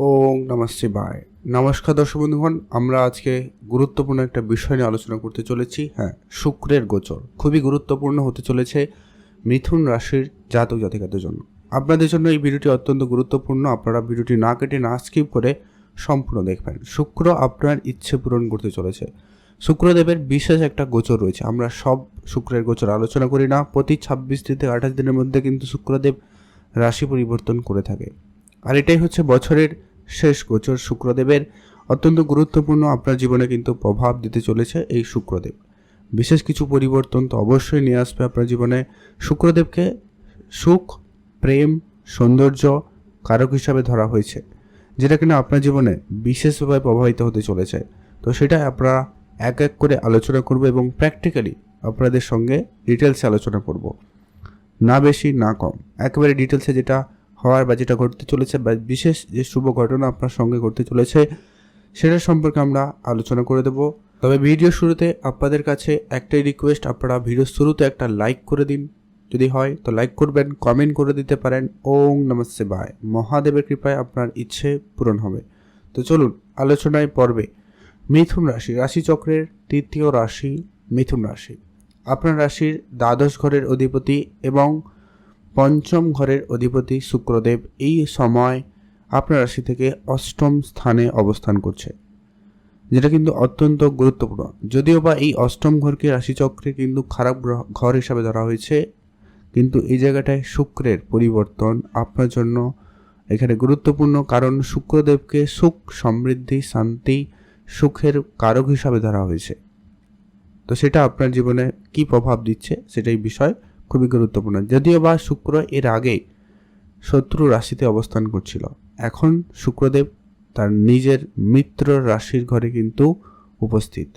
ওং নমঃ শিবায়। নমস্কার দর্শক বন্ধুগণ, আমরা আজকে গুরুত্বপূর্ণ একটা বিষয় নিয়ে আলোচনা করতে চলেছি। হ্যাঁ শুক্রের গোচর। খুবই গুরুত্বপূর্ণ হতে চলেছে মিথুন রাশির জাতক জাতিকাদের জন্য। আপনাদের জন্য এই ভিডিওটি অত্যন্ত গুরুত্বপূর্ণ। আপনারা ভিডিওটি না কেটে, না স্কিপ করে সম্পূর্ণ দেখবেন। শুক্র আপনার ইচ্ছে পূরণ করতে চলেছে। শুক্রদেবের বিশেষ একটা গোচর রয়েছে। আমরা সব শুক্রের গোচর আলোচনা করি না। প্রতি ছাব্বিশ থেকে আঠাশ দিনের মধ্যে কিন্তু শুক্রদেব রাশি পরিবর্তন করে থাকে। আর এটাই হচ্ছে বছরের শেষ গোচর শুক্রদেবের অত্যন্ত গুরুত্বপূর্ণ আপনার জীবনে কিন্তু প্রভাব দিতে চলেছে এই শুক্রদেব। বিশেষ কিছু পরিবর্তন তো অবশ্যই নিয়ে আসবে আপনার জীবনে। শুক্রদেবকে সুখ, প্রেম, সৌন্দর্য কারক হিসাবে ধরা হয়েছে, যেটা কিনা আপনার জীবনে বিশেষভাবে প্রভাবিত হতে চলেছে। তো সেটা আপনারা এক এক করে আলোচনা করব এবং প্র্যাকটিক্যালি আপনাদের সঙ্গে ডিটেলসে আলোচনা করব। না বেশি, না কম। একেবারে ডিটেলসে যেটা হওয়ার বা যেটা ঘটতে চলেছে বা বিশেষ যে শুভ ঘটনা আপনার সঙ্গে ঘটতে চলেছে, সেটা সম্পর্কে আমরা আলোচনা করে দেব। তবে ভিডিও শুরুতে আপনাদের কাছে একটাই রিকোয়েস্ট আপনারা ভিডিও শুরুতে একটা লাইক করে দিন। যদি হয় তো লাইক করবেন কমেন্ট করে দিতে পারেন। ওং নমস্তে বাই মহাদেবের কৃপায় আপনার ইচ্ছে পূরণ হবে। তো চলুন, আলোচনায় পর্বে। মিথুন রাশি, রাশিচক্রের তৃতীয় রাশি মিথুন রাশি। আপনার রাশির দ্বাদশ ঘরের অধিপতি এবং পঞ্চম ঘরের অধিপতি শুক্রদেব এই সময় আপনার রাশি থেকে অষ্টম স্থানে অবস্থান করছে, যেটা কিন্তু অত্যন্ত গুরুত্বপূর্ণ। যদিও বা এই অষ্টম ঘরকে রাশিচক্রে কিন্তু খারাপ ঘর হিসাবে ধরা হয়েছে, কিন্তু এই জায়গাটায় শুক্রের পরিবর্তন আপনার জন্য এখানে গুরুত্বপূর্ণ, কারণ শুক্রদেবকে সুখ, সমৃদ্ধি, শান্তি, সুখের কারক হিসাবে ধরা হয়েছে। তো সেটা আপনার জীবনে কি প্রভাব দিচ্ছে সেটাই বিষয়। খুবই গুরুত্বপূর্ণ। যদিও বা শুক্র এর আগে শত্রু রাশিতে অবস্থান করছিল। এখন শুক্রদেব তার নিজের মিত্র রাশির ঘরে কিন্তু উপস্থিত।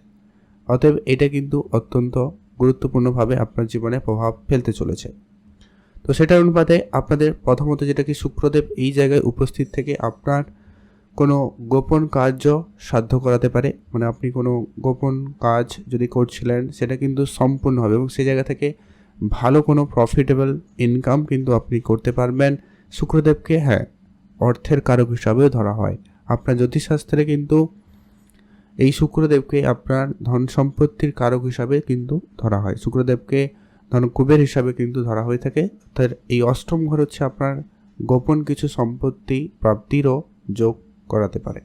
অতএব এটা কিন্তু অত্যন্ত গুরুত্বপূর্ণভাবে আপনার জীবনে প্রভাব ফেলতে চলেছে। তো সেটার অনুপাতে আপনাদের প্রথমত যেটা কি শুক্রদেব এই জায়গায় উপস্থিত থেকে আপনার কোনো গোপন কার্য সাধ্য করাতে পারে? মানে আপনি কোনো গোপন কাজ যদি করছিলেন, সেটা কিন্তু সম্পূর্ণ হবে এবং সেই জায়গা থেকে ভালো কোনো প্রফিটেবল ইনকাম কিন্তু আপনি করতে পারবেন। শুক্রদেবকে হ্যাঁ অর্থের কারক হিসাবেও ধরা হয়। আপনার জ্যোতিষশাস্ত্রে কিন্তু এই শুক্রদেবকে আপনার ধন সম্পত্তির কারক হিসাবে কিন্তু ধরা হয়। শুক্রদেবকে ধন কুবের হিসাবে কিন্তু ধরা হয়ে থাকে। তার এই অষ্টম ঘর হচ্ছে আপনার গোপন কিছু সম্পত্তি প্রাপ্তিরও যোগ করাতে পারে।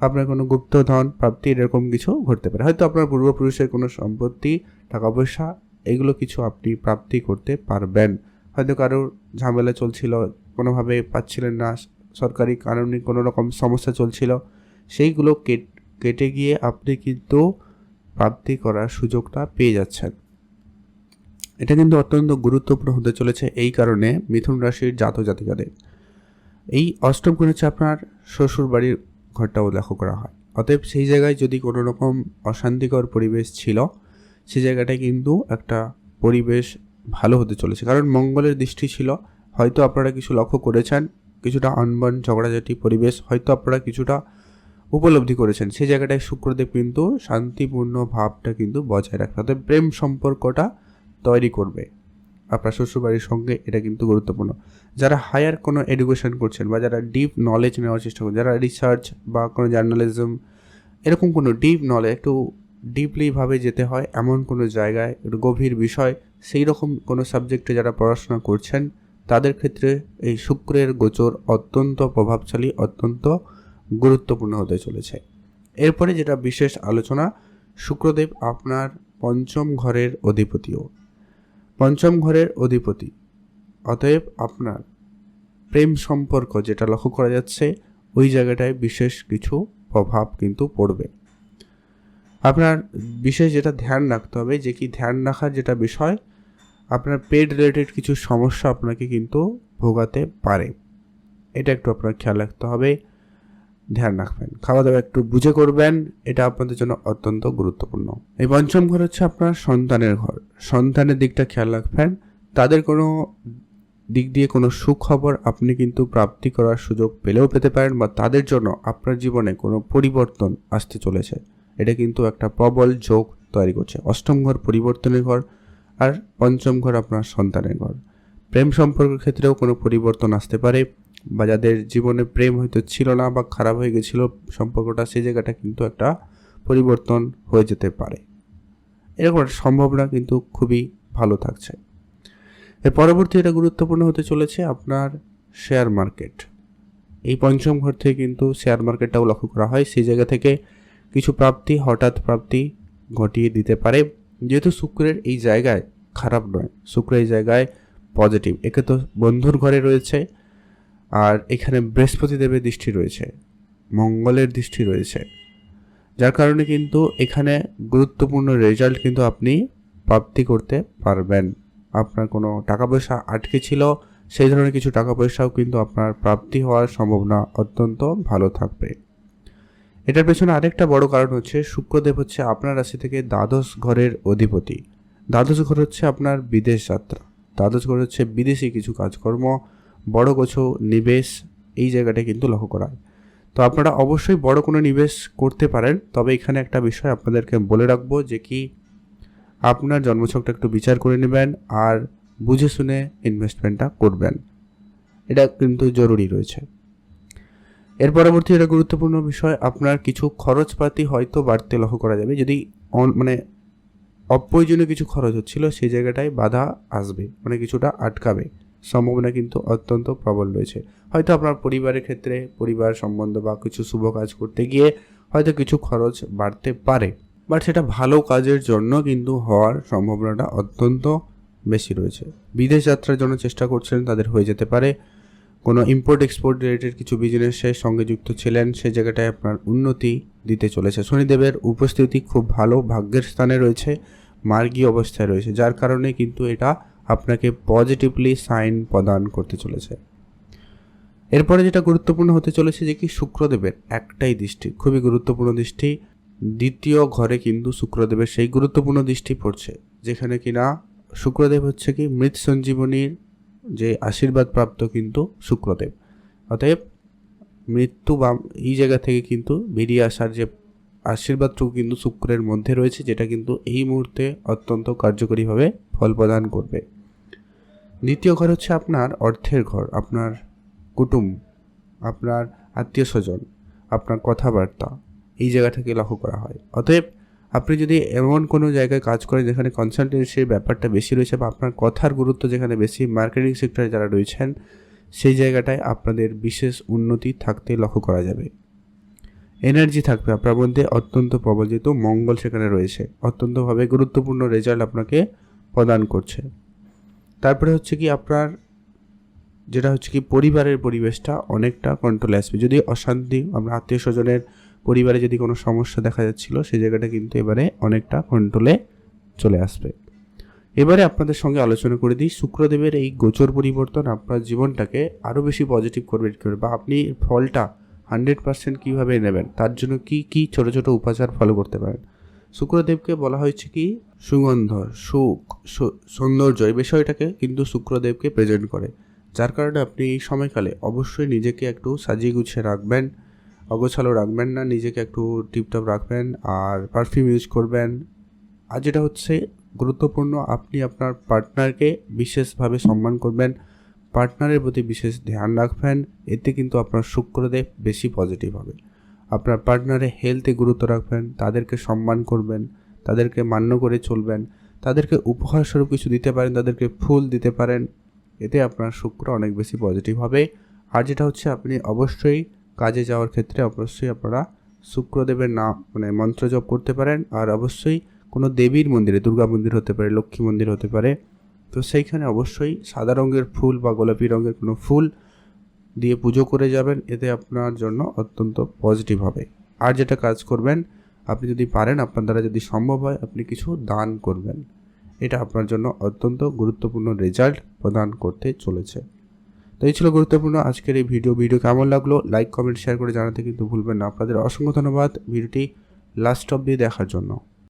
আপনার কোনো গুপ্তধন প্রাপ্তি এরকম কিছু ঘটতে পারে। হয়তো আপনার পূর্বপুরুষের কোনো সম্পত্তি, টাকা পয়সা এগুলো কিছু আপনি প্রাপ্তি করতে পারবেন। হয়তো কারোর ঝামেলা চলছিল, কোনোভাবে পাচ্ছিলেন না, সরকারি কারণে কোনো রকম সমস্যা চলছিল, সেইগুলো কেটে গিয়ে আপনি কিন্তু প্রাপ্তি করার সুযোগটা পেয়ে যাচ্ছেন। এটা কিন্তু অত্যন্ত গুরুত্বপূর্ণ হতে চলেছে এই কারণে মিথুন রাশির জাত জাতিকাদের। এই অষ্টম গুণ হচ্ছে আপনার শ্বশুর বাড়ির ঘরটাও লক্ষ্য করা হয়। অতএব সেই জায়গায় যদি কোনো রকম অশান্তিকর পরিবেশ ছিল সেই জায়গাটায় কিন্তু একটা পরিবেশ ভালো হতে চলেছে। কারণ মঙ্গলের দৃষ্টি ছিল, হয়তো আপনারা কিছু লক্ষ্য করেছেন, কিছুটা আনবন, ঝগড়াঝাটি পরিবেশ হয়তো আপনারা কিছুটা উপলব্ধি করেছেন। সেই জায়গাটায় শুক্রদেব কিন্তু শান্তিপূর্ণ ভাবটা কিন্তু বজায় রাখবে অর্থাৎ প্রেম সম্পর্কটা তৈরি করবে। আপনার শ্বশুরবাড়ির সঙ্গে এটা কিন্তু গুরুত্বপূর্ণ। যারা হায়ার কোনো এডুকেশন করছেন বা যারা ডিপ নলেজ নেওয়ার চেষ্টা করছেন, যারা রিসার্চ বা কোনো জার্নালিজম, এরকম কোনো ডিপ নলেজ, একটু ডিপলিভাবে যেতে হয়, এমন কোনো জায়গায় গভীর বিষয়, সেই রকম কোনো সাবজেক্টে যারা পড়াশোনা করছেন, তাদের ক্ষেত্রে এই শুক্রের গোচর অত্যন্ত প্রভাবশালী, অত্যন্ত গুরুত্বপূর্ণ হতে চলেছে। এরপরে যেটা বিশেষ আলোচনা, শুক্রদেব আপনার পঞ্চম ঘরের অধিপতিও। পঞ্চম ঘরের অধিপতি, অতএব আপনার প্রেম সম্পর্ক যেটা লক্ষ্য করা যাচ্ছে, ওই জায়গাটায় বিশেষ কিছু প্রভাব কিন্তু পড়বে। আপনার বিশেষ যেটা ধ্যান রাখতে হবে, যে কি ধ্যান রাখার যেটা বিষয়, আপনার পেট রিলেটেড কিছু সমস্যা আপনাকে কিন্তু ভোগাতে পারে। এটা একটু আপনার খেয়াল রাখতে হবে, ধ্যান রাখবেন। খাওয়া দাওয়া একটু বুঝে করবেন, এটা আপনাদের জন্য অত্যন্ত গুরুত্বপূর্ণ। এই পঞ্চম ঘর হচ্ছে আপনার সন্তানের ঘর। সন্তানের দিকটা খেয়াল রাখবেন, তাদের কোনো দিক দিয়ে কোনো সুখবর আপনি কিন্তু প্রাপ্তি করার সুযোগ পেলেও পেতে পারেন বা তাদের জন্য আপনার জীবনে কোনো পরিবর্তন আসতে চলেছে। এটা কিন্তু একটা প্রবল যোগ তৈরি করছে। অষ্টম ঘর পরিবর্তনের ঘর আর পঞ্চম ঘর আপনার সন্তানের ঘর। প্রেম সম্পর্কের ক্ষেত্রেও কোনো পরিবর্তন আসতে পারে বা যাদের জীবনে প্রেম হয়তো ছিল না বা খারাপ হয়ে গেছিল, সম্পর্কটা সেই জায়গাটা কিন্তু একটা পরিবর্তন হয়ে যেতে পারে। এরকম একটা সম্ভাবনা কিন্তু খুবই ভালো থাকছে। এর পরবর্তী এটা গুরুত্বপূর্ণ হতে চলেছে আপনার শেয়ার মার্কেট এই পঞ্চম ঘর থেকে কিন্তু শেয়ার মার্কেটটাও লক্ষ্য করা হয়। সেই জায়গা থেকে কিছু প্রাপ্তি, হঠাৎ প্রাপ্তি ঘটিয়ে দিতে পারে। যেহেতু শুক্রের এই জায়গায় খারাপ নয়, শুক্র এই জায়গায় পজিটিভ একে তো বন্ধুর ঘরে রয়েছে, আর এখানে বৃহস্পতি দেবের দৃষ্টি রয়েছে, মঙ্গলের দৃষ্টি রয়েছে। যার কারণে কিন্তু এখানে গুরুত্বপূর্ণ রেজাল্ট কিন্তু আপনি প্রাপ্তি করতে পারবেন। আপনার কোনো টাকা পয়সা আটকে ছিল, সেই ধরনের কিছু টাকা পয়সাও কিন্তু আপনার প্রাপ্তি হওয়ার সম্ভাবনা অত্যন্ত ভালো থাকবে। এটার পেছনে আরেকটা বড় কারণ হচ্ছে শুক্রদেব হচ্ছে আপনার রাশি থেকে দ্বাদশ ঘরের অধিপতি। দ্বাদশ ঘর হচ্ছে আপনার বিদেশ যাত্রা। দ্বাদশ ঘর হচ্ছে বিদেশি কিছু কাজকর্ম, বড় কিছু নিবেশ, এই জায়গাটা কিন্তু লক্ষ্য করা তো আপনারা অবশ্যই বড় কোনো নিবেশ করতে পারেন, তবে এখানে একটা বিষয় আপনাদেরকে বলে রাখব যে কি, আপনার জন্মছকটা একটু বিচার করে নেবেন আর বুঝে শুনে ইনভেস্টমেন্টটা করবেন। এটা কিন্তু জরুরি রয়েছে। এর পরবর্তী এটা গুরুত্বপূর্ণ বিষয়, আপনার কিছু খরচপাতি হয়তো বাড়তে লক্ষ্য করা যাবে। যদি মানে অপ্রয়োজনীয় কিছু খরচ হচ্ছিল, সেই জায়গাটায় বাধা আসবে মানে কিছুটা আটকাবে। সম্ভাবনা কিন্তু অত্যন্ত প্রবল রয়েছে। হয়তো আপনার পরিবারের ক্ষেত্রে, পরিবার সম্বন্ধ বা কিছু শুভ কাজ করতে গিয়ে হয়তো কিছু খরচ বাড়তে পারে। বাট সেটা ভালো কাজের জন্য কিন্তু হওয়ার সম্ভাবনাটা অত্যন্ত বেশি রয়েছে। বিদেশ যাত্রার জন্য চেষ্টা করছেন, তাদের হয়ে যেতে পারে। কোনো ইম্পোর্ট এক্সপোর্ট রিলেটেড কিছু বিজনেসের সঙ্গে যুক্ত ছিলেন সেই জায়গাটায় আপনার উন্নতি দিতে চলেছে। শনিদেবের উপস্থিতি খুব ভালো, ভাগ্যের স্থানে রয়েছে, মার্গী অবস্থায় রয়েছে, যার কারণে কিন্তু এটা আপনাকে পজিটিভলি সাইন প্রদান করতে চলেছে। এরপরে যেটা গুরুত্বপূর্ণ হতে চলেছে যে কি, শুক্রদেবের একটাই দৃষ্টি, খুবই গুরুত্বপূর্ণ দৃষ্টি। দ্বিতীয় ঘরে কিন্তু শুক্রদেবের সেই গুরুত্বপূর্ণ দৃষ্টি পড়ছে, যেখানে কিনা শুক্রদেব হচ্ছে কি মৃত সঞ্জীবনীর যে আশীর্বাদ প্রাপ্ত কিন্তু শুক্রদেব। অতএব মৃত্যু বা এই জায়গা থেকে কিন্তু বেরিয়ে আসার যে আশীর্বাদটুকু কিন্তু শুক্রের মধ্যে রয়েছে, যেটা কিন্তু এই মুহূর্তে অত্যন্ত কার্যকরীভাবে ফল প্রদান করবে। দ্বিতীয় ঘর হচ্ছে আপনার অর্থের ঘর, আপনার কুটুম, আপনার আত্মীয় স্বজন, আপনার কথাবার্তা, এই জায়গা থেকে লক্ষ্য করা হয়। অতএব আপনি যদি এমন কোনো জায়গায় কাজ করেন যেখানে কনসালটেন্সির ব্যাপারটা বেশি রয়েছে বা আপনার কথার গুরুত্ব যেখানে বেশি মার্কেটিং সেক্টরে যারা রয়েছেন, সেই জায়গাটায় আপনাদের বিশেষ উন্নতি থাকতে লক্ষ্য করা যাবে। এনার্জি থাকবে আপনার মধ্যে, অত্যন্ত প্রবল যেহেতু মঙ্গল সেখানে রয়েছে। অত্যন্তভাবে গুরুত্বপূর্ণ রেজাল্ট আপনাকে প্রদান করছে। তারপরে হচ্ছে কি আপনার, যেটা হচ্ছে কি পরিবারের পরিবেশটা অনেকটা কন্ট্রোলে আসবে। যদি অশান্তি আমরা আত্মীয় স্বজনের পরিবারে যদি কোনো সমস্যা দেখা যাচ্ছিল সেই জায়গাটা কিন্তু এবারে অনেকটা কন্ট্রোলে চলে আসবে। এবারে আপনাদের সঙ্গে আলোচনা করে দিই, শুক্রদেবের এই গোচর পরিবর্তন আপনার জীবনটাকে আরও বেশি পজিটিভ করবে বা আপনি ফলটা হান্ড্রেড পার্সেন্ট কীভাবে নেবেন? তার জন্য কি কি ছোট ছোট উপাচার ফলো করতে পারেন? শুক্রদেবকে বলা হয়েছে কি, সুগন্ধ সুখ সৌন্দর্য এই বিষয়টাকে কিন্তু শুক্রদেবকে প্রেজেন্ট করে। যার কারণে আপনি এই সময়কালে অবশ্যই নিজেকে একটু সাজিয়ে গুছিয়ে রাখবেন। অগোছালো রাখবেন না, নিজেকে একটু টিপটপ রাখবেন আর পারফিউম ইউজ করবেন। আর যেটা হচ্ছে, গুরুত্বপূর্ণ, আপনি আপনার পার্টনারকে বিশেষভাবে সম্মান করবেন পার্টনারের প্রতি বিশেষ ধ্যান রাখবেন, এতে কিন্তু আপনার শুক্রদেব বেশি পজিটিভ হবে। আপনার পার্টনারের হেলথে গুরুত্ব রাখবেন, তাদেরকে সম্মান করবেন, তাদেরকে মান্য করে চলবেন, তাদেরকে উপহার স্বরূপ কিছু দিতে পারেন, তাদেরকে ফুল দিতে পারেন, এতে আপনার শুক্র অনেক বেশি পজিটিভ হবে। আর যেটা হচ্ছে, আপনি অবশ্যই কাজে যাওয়ার ক্ষেত্রে অবশ্যই আপনারা শুক্রদেবের নাম মানে মন্ত্র জপ করতে পারেন। আর অবশ্যই কোনো দেবীর মন্দিরে, দুর্গা মন্দির হতে পারে, লক্ষ্মী মন্দির হতে পারে। তো সেইখানে অবশ্যই সাদা রঙের ফুল বা গোলাপি রঙের কোনো ফুল দিয়ে পুজো করে যাবেন। এতে আপনার জন্য অত্যন্ত পজিটিভ হবে। আর যেটা কাজ করবেন, আপনি যদি পারেন, আপনার দ্বারা যদি সম্ভব হয়, আপনি কিছু দান করবেন। এটা আপনার জন্য অত্যন্ত গুরুত্বপূর্ণ রেজাল্ট প্রদান করতে চলেছে। তো এই ছিল গুরুত্বপূর্ণ আজকের এই ভিডিও। ভিডিও কেমন লাগল? লাইক কমেন্ট শেয়ার করে জানাতে কিন্তু ভুলবেন না। আপনাদের অসংখ্য ধন্যবাদ ভিডিওটি লাস্ট অব্দি দেখার জন্য।